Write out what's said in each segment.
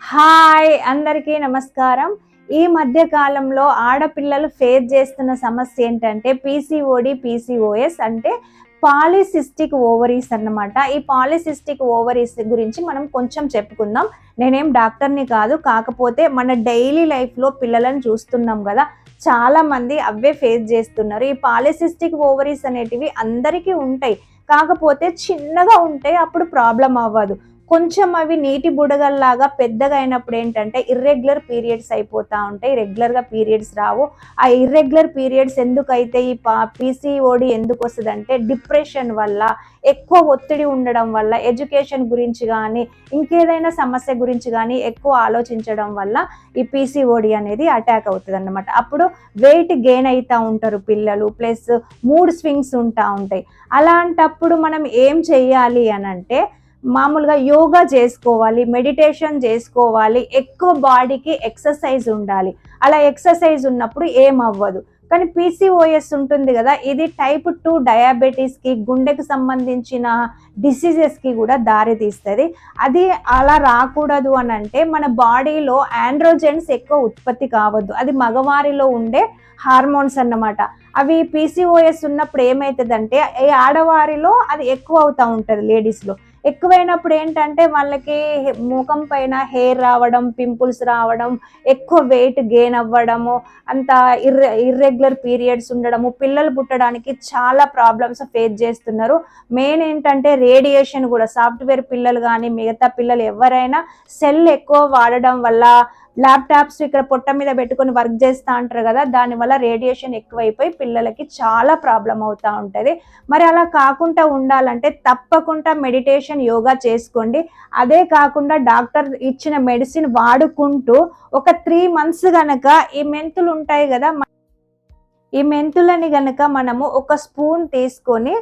Hi అందరికీ నమస్కారం. ఈ మధ్య కాలంలో ఆడపిల్లలు ఫేస్ చేస్తున్న సమస్య ఏంటంటే పీసీఓడి పీసీఓఎస్ అంటే పాలిసిస్టిక్ ఓవరీస్ అన్నమాట. ఈ పాలిసిస్టిక్ ఓవరీస్ గురించి మనం కొంచెం చెప్పుకుందాం. నేనేం డాక్టర్ని కాదు కాకపోతే మన డైలీ లైఫ్లో పిల్లలను చూస్తున్నాం కదా. చాలా మంది అవే ఫేస్ చేస్తున్నారు. ఈ పాలిసిస్టిక్ ఓవరీస్ అనేటివి అందరికీ ఉంటాయి. కాకపోతే చిన్నగా ఉంటాయి అప్పుడు ప్రాబ్లం అవ్వదు. కొంచెం అవి నీటి బుడగల్లాగా పెద్దగా అయినప్పుడు ఏంటంటే ఇర్రెగ్యులర్ పీరియడ్స్ అయిపోతూ ఉంటాయి. రెగ్యులర్గా పీరియడ్స్ రావు. ఆ ఇర్రెగ్యులర్ పీరియడ్స్ ఎందుకైతే ఈ పా పీసీఓడి ఎందుకు వస్తుంది అంటే డిప్రెషన్ వల్ల ఎక్కువ ఒత్తిడి ఉండడం వల్ల ఎడ్యుకేషన్ గురించి కానీ ఇంకేదైనా సమస్య గురించి కానీ ఎక్కువ ఆలోచించడం వల్ల ఈ పీసీఓడి అనేది అటాక్ అవుతుంది అనమాట అప్పుడు వెయిట్ గెయిన్ అవుతూ ఉంటారు పిల్లలు ప్లస్ మూడ్ స్వింగ్స్ ఉంటా ఉంటాయి. అలాంటప్పుడు మనం ఏం చేయాలి అని అంటే మామూలుగా యోగా చేసుకోవాలి మెడిటేషన్ చేసుకోవాలి ఎక్కువ బాడీకి ఎక్సర్సైజ్ ఉండాలి. అలా ఎక్సర్సైజ్ ఉన్నప్పుడు ఏమవ్వదు. కానీ పీసీఓఎస్ ఉంటుంది కదా ఇది టైప్ టూ డయాబెటీస్కి గుండెకు సంబంధించిన డిసీజెస్కి కూడా దారి తీస్తుంది అది అలా రాకూడదు అని అంటే మన బాడీలో ఆండ్రోజెన్స్ ఎక్కువ ఉత్పత్తి కావద్దు. అది మగవారిలో ఉండే హార్మోన్స్ అన్నమాట. అవి పీసీఓఎస్ ఉన్నప్పుడు ఏమవుతుందంటే ఈ ఆడవారిలో అది ఎక్కువ అవుతూ ఉంటుంది లేడీస్లో ఎక్కువైనప్పుడు ఏంటంటే వాళ్ళకి ముఖం పైన హెయిర్ రావడం పింపుల్స్ రావడం ఎక్కువ వెయిట్ గెయిన్ అవ్వడము అంత ఇర్రె ఇర్రెగ్యులర్ పీరియడ్స్ ఉండడము పిల్లలు పుట్టడానికి చాలా ప్రాబ్లమ్స్ ఫేస్ చేస్తున్నారు. మెయిన్ ఏంటంటే రేడియేషన్ కూడా సాఫ్ట్వేర్ పిల్లలు కానీ మిగతా పిల్లలు ఎవరైనా సెల్ ఎక్కువ వాడడం వల్ల ల్యాప్టాప్స్ ఇక్కడ పొట్ట మీద పెట్టుకొని వర్క్ చేస్తూ ఉంటారు కదా దానివల్ల రేడియేషన్ ఎక్కువైపోయి పిల్లలకి చాలా ప్రాబ్లం అవుతూ ఉంటుంది. మరి అలా కాకుండా ఉండాలంటే తప్పకుండా మెడిటేషన్ యోగా చేసుకోండి. అదే కాకుండా డాక్టర్ ఇచ్చిన మెడిసిన్ వాడుకుంటూ ఒక త్రీ మంత్స్ కనుక ఈ మెంతులు ఉంటాయి కదా ఈ మెంతులని గనక మనము ఒక స్పూన్ తీసుకొని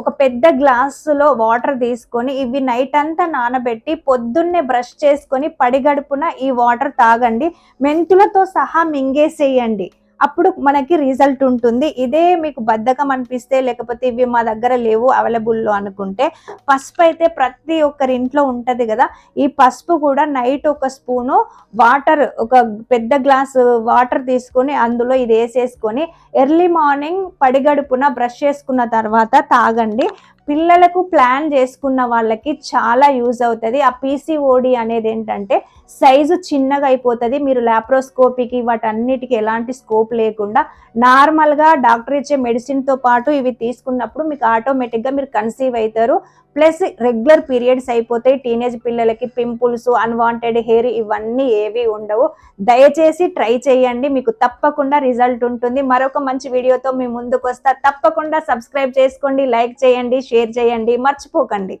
ఒక పెద్ద గ్లాసులో వాటర్ తీసుకొని ఇవి నైట్ అంతా నానబెట్టి పొద్దున్నే బ్రష్ చేసుకొని పడిగడుపున ఈ వాటర్ తాగండి. మెంతులతో సహా మింగేసేయండి. అప్పుడు మనకి రిజల్ట్ ఉంటుంది. ఇదే మీకు బద్ధకం అనిపిస్తే లేకపోతే ఇవి మా దగ్గర లేవు అవైలబుల్లో అనుకుంటే పసుపు అయితే ప్రతి ఒక్కరి ఇంట్లో ఉంటుంది కదా. ఈ పసుపు కూడా నైట్ ఒక స్పూను వాటర్ ఒక పెద్ద గ్లాస్ వాటర్ తీసుకొని అందులో ఇది వేసేసుకొని ఎర్లీ మార్నింగ్ పడిగడుపున బ్రష్ చేసుకున్న తర్వాత తాగండి. పిల్లలకు ప్లాన్ చేసుకున్న వాళ్ళకి చాలా యూజ్ అవుతుంది. ఆ పీసీఓడి అనేది ఏంటంటే సైజు చిన్నగా అయిపోతుంది. మీరు ల్యాప్రోస్కోపీకి వాటన్నిటికీ ఎలాంటి స్కోప్ లేకుండా నార్మల్గా డాక్టర్ ఇచ్చే మెడిసిన్తో పాటు ఇవి తీసుకున్నప్పుడు మీకు ఆటోమేటిక్గా మీరు కన్సీవ్ అవుతారు ప్లస్ రెగ్యులర్ పీరియడ్స్ అయిపోతాయి. టీనేజ్ పిల్లలకి పింపుల్స్ అన్వాంటెడ్ హెయిర్ ఇవన్నీ ఏవి ఉండవు. దయచేసి ట్రై చేయండి. మీకు తప్పకుండా రిజల్ట్ ఉంటుంది. మరొక మంచి వీడియోతో మీ ముందుకు వస్తా తప్పకుండా సబ్స్క్రైబ్ చేసుకోండి. లైక్ చేయండి. షేర్ చేయండి. మర్చిపోకండి.